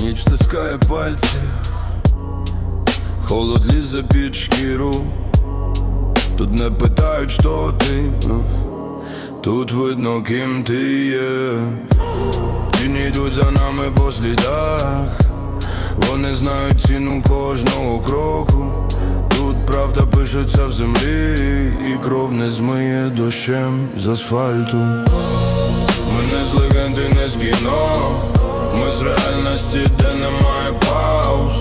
Ніч стискає пальці, холод лізе під шкіру, тут не питають, що ти, тут видно, ким ти є. Тіні йдуть за нами по слідах, вони знають ціну кожного кроку. Тут правда пишеться в землі, і кров не змиє дощем з асфальту. Ми з легенди, не з кіно, ми з реальності, де немає пауз.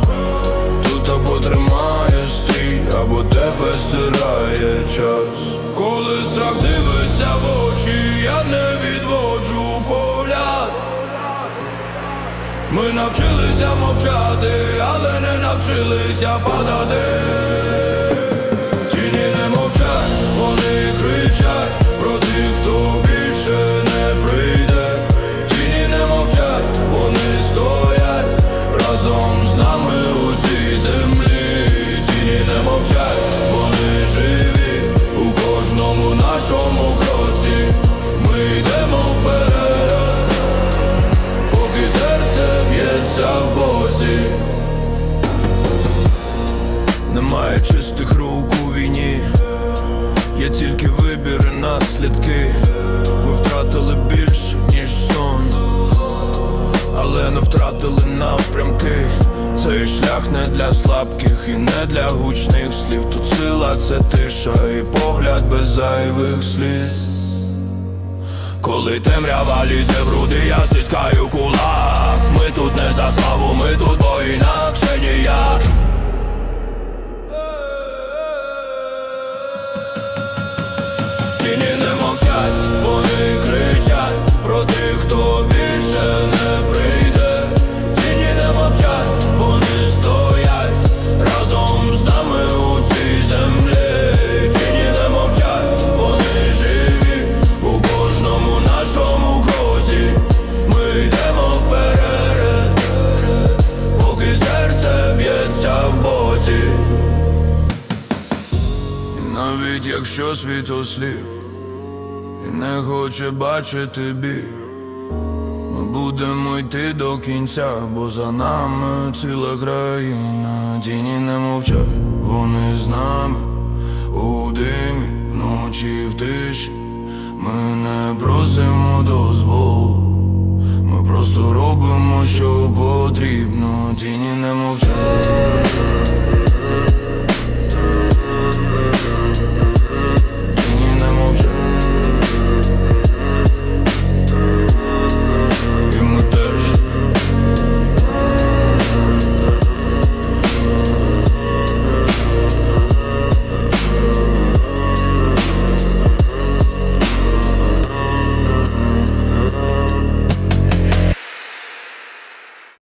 Тут або тримає стрій, або тебе стирає час. Коли страх дивиться в очі, я не відводжу погляд. Ми навчилися мовчати, але не навчилися падати. Немає чистих рук у війні, є тільки вибір і наслідки. Ми втратили більше, ніж сон, але не втратили напрямки. Цей шлях не для слабких і не для гучних слів. Тут сила це тиша і погляд без зайвих сліз. Коли темрява лізе в груди, я стискаю кулак Ми тут не за Тіні не мовчать, вони кричать про тих, хто більше не прийде. Тіні не мовчать, вони стоять разом з нами у цій землі. Тіні не мовчать, вони живі у кожному нашому кроці. Ми йдемо вперед, поки серце б'ється в боці. Навіть якщо світ осліп і не хоче бачити біль, ми будемо йти до кінця, бо за нами ціла країна, тіні не мовчать, вони з нами. У димі, вночі в тиші. Ми не просимо дозволу, ми просто робимо, що потрібно, тіні не